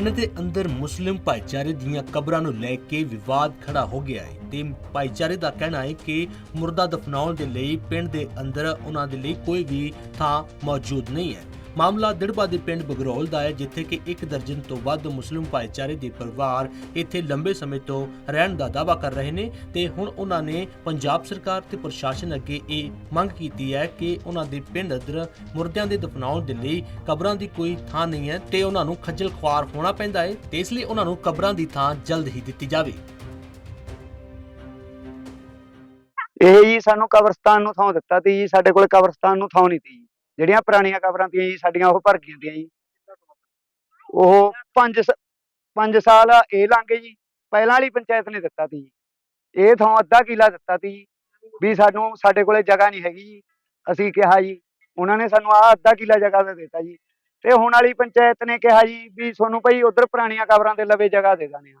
ਪਿੰਡ ਦੇ ਅੰਦਰ ਮੁਸਲਿਮ ਭਾਈਚਾਰੇ ਦੀਆਂ ਕਬਰਾਂ ਨੂੰ ਲੈ ਕੇ ਵਿਵਾਦ ਖੜਾ ਹੋ ਗਿਆ ਹੈ ਤੇ ਭਾਈਚਾਰੇ ਦਾ ਕਹਿਣਾ ਹੈ ਕਿ ਮੁਰਦਾ ਦਫਨਾਉਣ ਦੇ ਲਈ ਪਿੰਡ ਦੇ ਅੰਦਰ ਉਹਨਾਂ ਦੇ ਲਈ ਕੋਈ ਵੀ ਥਾਂ ਮੌਜੂਦ ਨਹੀਂ ਹੈ। ਮਾਮਲਾ ਦਿੜਬਾ ਦੇ ਪਿੰਡ ਬਗਰੋਲ ਦਾ ਹੈ, ਜਿੱਥੇ ਕਿ ਇੱਕ ਦਰਜਨ ਤੋਂ ਵੱਧ ਮੁਸਲਿਮ ਭਾਈਚਾਰੇ ਦੇ ਪਰਿਵਾਰ ਇੱਥੇ ਲੰਬੇ ਸਮੇਂ ਤੋਂ ਰਹਿਣ ਦਾ ਦਾਅਵਾ ਕਰ ਰਹੇ ਨੇ ਤੇ ਹੁਣ ਉਹਨਾਂ ਨੇ ਪੰਜਾਬ ਸਰਕਾਰ ਤੇ ਪ੍ਰਸ਼ਾਸਨ ਅੱਗੇ ਇਹ ਮੰਗ ਕੀਤੀ ਹੈ ਕਿ ਉਹਨਾਂ ਦੇ ਪਿੰਡ ਅੰਦਰ ਮੁਰਦਿਆਂ ਦੇ ਦਫਨਾਉਣ ਦੇ ਲਈ ਕਬਰਾਂ ਦੀ ਕੋਈ ਥਾਂ ਨਹੀਂ ਹੈ ਤੇ ਉਹਨਾਂ ਨੂੰ ਖੱਜਲ ਖੁਆਰ ਹੋਣਾ ਪੈਂਦਾ ਹੈ ਤੇ ਇਸ ਲਈ ਉਹਨਾਂ ਨੂੰ ਕਬਰਾਂ ਦੀ ਥਾਂ ਜਲਦ ਹੀ ਦਿੱਤੀ ਜਾਵੇ। ਇਹ ਜੀ ਸਾਨੂੰ ਕਬਰਸਤਾਨ ਨੂੰ ਥਾਂ ਦਿੱਤਾ ਤੀ ਜੀ, ਸਾਡੇ ਕੋਲ ਕਬਰਸਤਾਨ ਨੂੰ ਥਾਂ ਨਹੀਂ ਤੀ ਜਿਹੜੀਆਂ ਪੁਰਾਣੀਆਂ ਕਬਰਾਂ ਤੀਆਂ ਜੀ, ਸਾਡੀਆਂ ਉਹ ਭਰ ਗਈਆਂ ਤੀਆਂ ਜੀ। ਉਹ 5 5 ਸਾਲ ਇਹ ਲੰਘੇ ਜੀ। ਪਹਿਲਾਂ ਵਾਲੀ ਪੰਚਾਇਤ ਨੇ ਦਿੱਤਾ ਤੀ ਜੀ। ਇਹ ਥਾਂ ਅੱਧਾ ਕਿਲਾ ਦਿੱਤਾ ਤੀ ਜੀ, ਵੀ ਸਾਨੂੰ, ਸਾਡੇ ਕੋਲੇ ਜਗ੍ਹਾ ਨਹੀਂ ਹੈਗੀ ਜੀ। ਅਸੀਂ ਕਿਹਾ ਜੀ, ਉਹਨਾਂ ਨੇ ਸਾਨੂੰ ਆਹ ਅੱਧਾ ਕਿਲਾ ਜਗ੍ਹਾ ਦਾ ਦਿੱਤਾ ਜੀ। ਤੇ ਹੁਣ ਵਾਲੀ ਪੰਚਾਇਤ ਨੇ ਕਿਹਾ ਜੀ, ਵੀ ਤੁਹਾਨੂੰ ਭਾਈ ਉਧਰ ਪੁਰਾਣੀਆਂ ਕਬਰਾਂ ਦੇ ਲਵੇ ਜਗ੍ਹਾ ਦੇ ਦਾਂਗੇ।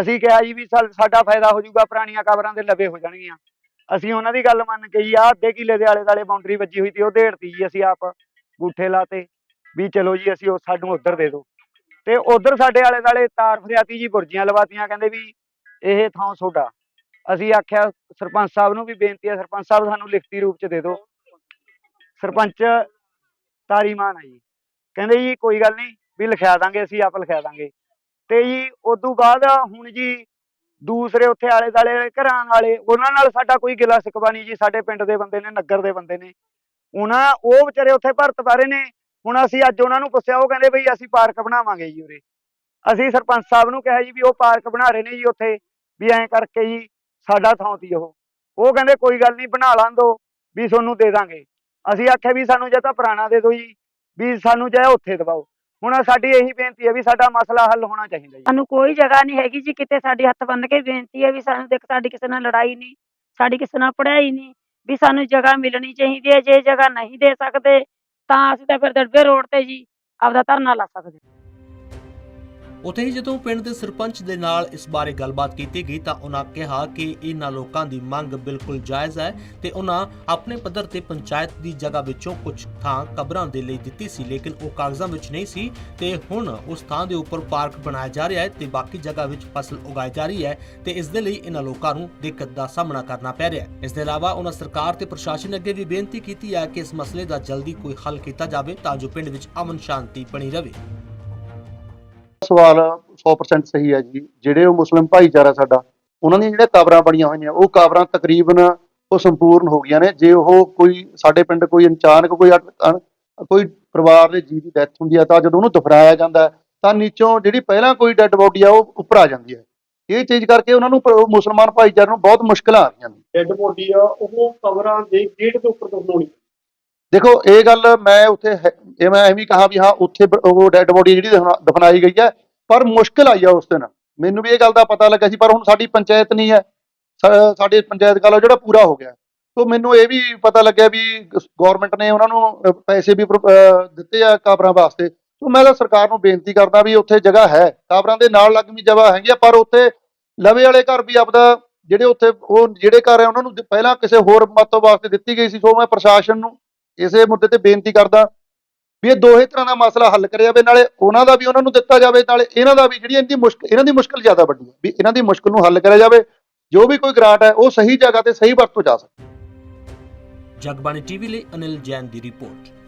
ਅਸੀਂ ਕਿਹਾ ਜੀ, ਵੀ ਸਾ- ਸਾਡਾ ਫਾਇਦਾ ਹੋ ਜਾਊਗਾ, ਪੁਰਾਣੀਆਂ ਕਬਰਾਂ ਦੇ ਲਵੇ ਹੋ ਜਾਣਗੀਆਂ। ਅਸੀਂ ਉਹਨਾਂ ਦੀ ਗੱਲ ਮੰਨ ਕੇ ਜੀ, ਆਹ ਅੱਧੇ ਕਿਲੇ ਦੇ ਆਲੇ ਦੁਆਲੇ ਬਾਉਂਡਰੀ ਵੱਜੀ ਹੋਈ ਤੀ ਉਹ ਢੇੜਤੀ ਜੀ ਅਸੀਂ ਆਪ ਗੂਠੇ ਲਾਤੇ। ਵੀ ਚਲੋ ਜੀ, ਅਸੀਂ ਉਹ ਸਾਨੂੰ ਉੱਧਰ ਦੇ ਦਿਓ ਤੇ ਉੱਧਰ ਸਾਡੇ ਆਲੇ ਦੁਆਲੇ ਤਾਰ ਫਰਿਆਤੀ ਜੀ, ਬੁਰਜੀਆਂ ਲਵਾਤੀਆਂ, ਕਹਿੰਦੇ ਵੀ ਇਹ ਥਾਂ ਤੁਹਾਡਾ ਅਸੀਂ ਆਖਿਆ, ਸਰਪੰਚ ਸਾਹਿਬ ਨੂੰ ਵੀ ਬੇਨਤੀ ਹੈ, ਸਰਪੰਚ ਸਾਹਿਬ ਸਾਨੂੰ ਲਿਖਤੀ ਰੂਪ ਚ ਦੇ ਦਿਓ ਸਰਪੰਚ ਤਾਰੀਮਾਨ ਹੈ ਜੀ। ਕਹਿੰਦੇ ਜੀ, ਕੋਈ ਗੱਲ ਨਹੀਂ, ਵੀ ਲਿਖਿਆ ਦਾਂਗੇ, ਅਸੀਂ ਆਪ ਲਿਖਿਆ ਦਾਂਗੇ। ਤੇ ਜੀ, ਉਦੋਂ ਬਾਅਦ ਹੁਣ ਜੀ ਦੂਸਰੇ ਉੱਥੇ ਆਲੇ ਦਾਲੇ ਘਰਾਂ ਵਾਲੇ, ਉਹਨਾਂ ਨਾਲ ਸਾਡਾ ਕੋਈ ਗਿਲਾ ਸਿਕਵਾ ਨਹੀਂ ਜੀ, ਸਾਡੇ ਪਿੰਡ ਦੇ ਬੰਦੇ ਨੇ, ਨਗਰ ਦੇ ਬੰਦੇ ਨੇ। ਉਹਨਾਂ ਉਹ ਵਿਚਾਰੇ ਉੱਥੇ ਭਰਤ ਬਾਰੇ ਨੇ, ਹੁਣ ਅਸੀਂ ਅੱਜ ਉਹਨਾਂ ਨੂੰ ਪੁੱਛਿਆ, ਉਹ ਕਹਿੰਦੇ ਬਈ ਅਸੀਂ ਪਾਰਕ ਬਣਾਵਾਂਗੇ ਜੀ ਉਰੇ। ਅਸੀਂ ਸਰਪੰਚ ਸਾਹਿਬ ਨੂੰ ਕਿਹਾ ਜੀ ਵੀ ਉਹ ਪਾਰਕ ਬਣਾ ਰਹੇ ਨੇ ਜੀ ਉੱਥੇ, ਵੀ ਐਂ ਕਰਕੇ ਜੀ ਸਾਡਾ ਥਾਂ ਤੀ ਉਹ। ਉਹ ਕਹਿੰਦੇ ਕੋਈ ਗੱਲ ਨਹੀਂ, ਬਣਾ ਲਾਂ ਦੋ, ਵੀ ਤੁਹਾਨੂੰ ਦੇ ਦਾਂਗੇ। ਅਸੀਂ ਆਖਿਆ ਵੀ ਸਾਨੂੰ ਜੇ ਤਾਂ ਪੁਰਾਣਾ ਦੇ ਦਿਓ ਜੀ, ਵੀ ਸਾਨੂੰ ਚਾਹੇ ਉੱਥੇ ਦਵਾਓ। ਹੁਣ ਸਾਡੀ ਇਹੀ ਬੇਨਤੀ ਹੈ ਵੀ ਸਾਡਾ ਮਸਲਾ ਹੱਲ ਹੋਣਾ ਚਾਹੀਦਾ ਜੀ। ਸਾਨੂੰ ਕੋਈ ਜਗ੍ਹਾ ਨਹੀਂ ਹੈਗੀ ਜੀ ਕਿਤੇ ਸਾਡੀ ਹੱਥ ਬੰਨ ਕੇ ਬੇਨਤੀ ਹੈ ਵੀ ਸਾਨੂੰ ਦੇਖ ਸਾਡੀ ਕਿਸੇ ਨਾਲ ਲੜਾਈ ਨਹੀਂ, ਸਾਡੀ ਕਿਸੇ ਨਾਲ ਪੜਾਈ ਨਹੀਂ, ਵੀ ਸਾਨੂੰ ਜਗ੍ਹਾ ਮਿਲਣੀ ਚਾਹੀਦੀ ਹੈ, ਜੇ ਜਗ੍ਹਾ ਨਹੀਂ ਦੇ ਸਕਦੇ ਤਾਂ ਅਸੀਂ ਤਾਂ ਫਿਰ ਦੜਬੇ ਰੋਡ ਤੇ ਜੀ ਆਪਦਾ ਧਰਨਾ ਲਾ ਸਕਦੇ ਉਥੇ ਹੀ ਜਦੋਂ ਪਿੰਡ ਦੇ ਸਰਪੰਚ ਦੇ ਨਾਲ ਇਸ ਬਾਰੇ ਗੱਲਬਾਤ ਕੀਤੀ ਗਈ ਤਾਂ ਉਹਨਾਂ ਕਿਹਾ ਕਿ ਇਹਨਾਂ ਲੋਕਾਂ ਦੀ ਮੰਗ ਬਿਲਕੁਲ ਜਾਇਜ਼ ਹੈ ਤੇ ਉਹਨਾਂ ਆਪਣੇ ਪੱਧਰ ਤੇ ਪੰਚਾਇਤ ਦੀ ਜਗ੍ਹਾ ਵਿੱਚੋਂ ਕੁਝ ਥਾਂ ਕਬਰਾਂ ਦੇ ਲਈ ਦਿੱਤੀ ਸੀ, ਲੇਕਿਨ ਉਹ ਕਾਗਜ਼ਾਂ ਵਿੱਚ ਨਹੀਂ ਸੀ ਤੇ ਹੁਣ ਉਸ ਥਾਂ ਦੇ ਉੱਪਰ ਪਾਰਕ ਬਣਾਇਆ ਜਾ ਰਿਹਾ ਹੈ ਤੇ ਬਾਕੀ ਜਗ੍ਹਾ ਵਿੱਚ ਫਸਲ ਉਗਾਈ ਜਾ ਰਹੀ ਹੈ ਤੇ ਇਸ ਦੇ ਲਈ ਇਹਨਾਂ ਲੋਕਾਂ ਨੂੰ ਦਿੱਕਤ ਦਾ ਸਾਹਮਣਾ ਕਰਨਾ ਪੈ ਰਿਹਾ ਹੈ। ਇਸ ਦੇ ਇਲਾਵਾ ਉਹਨਾਂ ਸਰਕਾਰ ਤੇ ਪ੍ਰਸ਼ਾਸਨ ਅੱਗੇ ਵੀ ਬੇਨਤੀ ਕੀਤੀ ਹੈ ਕਿ ਇਸ ਮਸਲੇ ਦਾ ਜਲਦੀ ਕੋਈ ਹੱਲ ਕੀਤਾ ਜਾਵੇ ਤਾਂ ਜੋ ਪਿੰਡ ਵਿੱਚ ਅਮਨ ਸ਼ਾਂਤੀ ਬਣੀ ਰਹੇ। ਸਵਾਲ 100% ਸਹੀ ਹੈ ਜੀ। ਜਿਹੜੇ ਉਹ ਮੁਸਲਿਮ ਭਾਈਚਾਰਾ ਸਾਡਾ ਉਹਨਾਂ ਦੀਆਂ ਜਿਹੜੇ ਕਬਰਾਂ ਬਣੀਆਂ ਹੋਈਆਂ ਉਹ ਕਬਰਾਂ ਤਕਰੀਬਨ ਉਹ ਸੰਪੂਰਨ ਹੋ ਗਈਆਂ ਨੇ। ਜੇ ਉਹ ਕੋਈ ਸਾਡੇ ਪਿੰਡ ਕੋਈ ਅਚਾਨਕ ਕੋਈ ਕੋਈ ਪਰਿਵਾਰ ਦੇ ਜੀ ਦੀ ਡੈਥ ਹੁੰਦੀ ਹੈ ਤਾਂ ਜਦੋਂ ਉਹਨੂੰ ਦਫਨਾਇਆ ਜਾਂਦਾ ਹੈ, ਤਾਂ ਨੀਚੋਂ ਜਿਹੜੀ ਪਹਿਲਾਂ ਕੋਈ ਡੈੱਡ ਬੋਡੀ ਆ ਉਹ ਉੱਪਰ ਆ ਜਾਂਦੀ ਹੈ। ਇਹ ਚੀਜ਼ ਕਰਕੇ ਉਹਨਾਂ ਨੂੰ ਮੁਸਲਮਾਨ ਭਾਈਚਾਰੇ ਨੂੰ ਬਹੁਤ ਮੁਸ਼ਕਲਾਂ ਆ ਰਹੀਆਂ ਨੇ। ਡੈੱਡ ਬੋਡੀ ਆ ਉਹ ਕਬਰਾਂ ਦੇ ਗੇਟ ਦੇ ਉੱਪਰ ਦਫਨਾਉਣੀ ਦੇਖੋ, ਇਹ ਗੱਲ ਮੈਂ ਉੱਥੇ ਹੈ- ਇਹ ਮੈਂ ਐਵੇਂ ਹੀ ਕਹਾ ਵੀ ਹਾਂ, ਉੱਥੇ ਬ- ਉਹ ਡੈੱਡ ਬੋਡੀ ਜਿਹੜੀ ਦਫਨਾ- ਦਫਨਾਈ ਗਈ ਹੈ, ਪਰ ਮੁਸ਼ਕਲ ਆਈ ਆ ਉਸ ਦਿਨ। ਮੈਨੂੰ ਵੀ ਇਹ ਗੱਲ ਦਾ ਪਤਾ ਲੱਗਾ ਸੀ, ਪਰ ਹੁਣ ਸਾਡੀ ਪੰਚਾਇਤ ਨਹੀਂ ਹੈ। ਸਾ- ਸਾਡੇ ਪੰਚਾਇਤ ਕਾਲ ਜਿਹੜਾ ਪੂਰਾ ਹੋ ਗਿਆ। ਸੋ ਮੈਨੂੰ ਇਹ ਵੀ ਪਤਾ ਲੱਗਿਆ ਵੀ ਗਵਰਨਮੈਂਟ ਨੇ ਉਹਨਾਂ ਨੂੰ ਪੈਸੇ ਵੀ ਪ੍ਰੋ- ਦਿੱਤੇ ਆ ਕਾਬਰਾਂ ਵਾਸਤੇ। ਸੋ ਮੈਂ ਤਾਂ ਸਰਕਾਰ ਨੂੰ ਬੇਨਤੀ ਕਰਦਾ ਵੀ ਉੱਥੇ ਜਗ੍ਹਾ ਹੈ। ਕਾਬਰਾਂ ਦੇ ਨਾਲ ਲੱਗਵੀਂ ਜਗ੍ਹਾ ਹੈਗੀ ਆ, ਪਰ ਉੱਥੇ ਲਵੇ ਵਾਲੇ ਘਰ ਵੀ ਆਪਦਾ, ਜਿਹੜੇ ਉੱਥੇ, ਉਹ ਜਿਹੜੇ ਘਰ ਹੈ ਉਹਨਾਂ ਨੂੰ ਪਹਿਲਾਂ ਕਿਸੇ ਹੋਰ ਮਤ ਵਾਸਤੇ ਦਿੱਤੀ ਗਈ ਸੀ, ਸੋ ਮੈਂ ਪ੍ਰਸ਼ਾਸਨ ਨੂੰ ਇਸੇ ਮੁੱਦੇ ਤੇ ਬੇਨਤੀ ਕਰਦਾ ਵੀ ਇਹ ਦੋਹੇ ਤਰ੍ਹਾਂ ਦਾ ਮਸਲਾ ਹੱਲ ਕਰਿਆ ਜਾਵੇ, ਨਾਲੇ ਉਹਨਾਂ ਦਾ ਵੀ ਉਹਨਾਂ ਨੂੰ ਦਿੱਤਾ ਜਾਵੇ, ਨਾਲੇ ਇਹਨਾਂ ਦਾ ਵੀ ਜਿਹੜੀ ਇਹਨਾਂ ਦੀ ਮੁਸ਼ਕਲ ਇਹਨਾਂ ਦੀ ਮੁਸ਼ਕਲ ਜ਼ਿਆਦਾ ਵੱਡੀ ਹੈ, ਵੀ ਇਹਨਾਂ ਦੀ ਮੁਸ਼ਕਲ ਨੂੰ ਹੱਲ ਕਰਿਆ ਜਾਵੇ, ਜੋ ਵੀ ਕੋਈ ਗ੍ਰਾਂਟ ਹੈ, ਉਹ ਸਹੀ ਜਗ੍ਹਾ ਤੇ ਸਹੀ ਵਰਤੋਂ ਜਾ ਸਕੇ। ਜਗਬਾਣੀ ਟੀਵੀ ਲਈ ਅਨਿਲ ਜੈਨ ਦੀ ਰਿਪੋਰਟ।